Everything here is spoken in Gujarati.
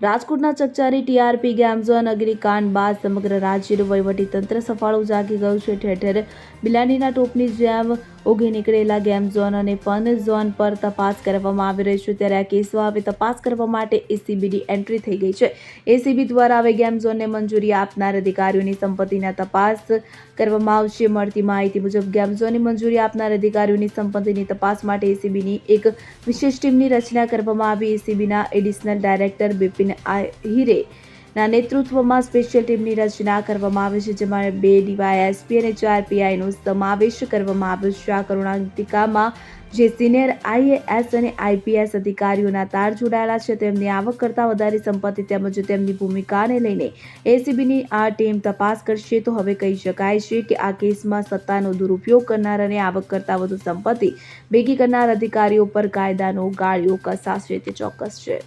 રાજકોટના ચકચારી ટીઆરપી, ગેમઝોન, અગ્નિકાંડ બાદ સમગ્ર રાજ્યનું વહીવટીતંત્ર સફાળું જાગી ગયું છે. ઠેર ઠેર બિલાડીના ટોપની જેમ ઉગી નીકળેલા ગેમ ઝોન અને ફન ઝોન પર તપાસ કરવામાં આવી રહી છે. ત્યારે આ કેસમાં હવે તપાસ કરવા માટે એસીબીની એન્ટ્રી થઈ ગઈ છે. એસીબી દ્વારા હવે ગેમ ઝોનને મંજૂરી આપનાર અધિકારીઓની સંપત્તિના તપાસ કરવામાં આવશે. મળતી માહિતી મુજબ ગેમ ઝોનની મંજૂરી આપનાર અધિકારીઓની સંપત્તિની તપાસ માટે એસીબીની એક વિશેષ ટીમની રચના કરવામાં આવી. એસીબીના એડિશનલ ડાયરેક્ટર બિપિન આહિરે ના નેતૃત્વમાં સ્પેશિયલ ટીમની રચના કરવામાં આવી છે, જેમાં બે ડીવાયએસપી અને ચાર પીઆઈનો સમાવેશ કરવામાં આવ્યો છે. આ કરુણાંતિકામાં જે સિનિયર આઈએએસ અને આઈપીએસ અધિકારીઓના તાર જોડાયેલા છે, તેમની આવક કરતાં વધારે સંપત્તિ તેમજ તેમની ભૂમિકાને લઈને એસીબીની આ ટીમ તપાસ કરશે. તો હવે કહી શકાય છે કે આ કેસમાં સત્તાનો દુરુપયોગ કરનાર અને આવક કરતાં વધુ સંપત્તિ ભેગી કરનાર અધિકારીઓ પર કાયદાનો ગાળિયો કસાશે તે ચોક્કસ છે.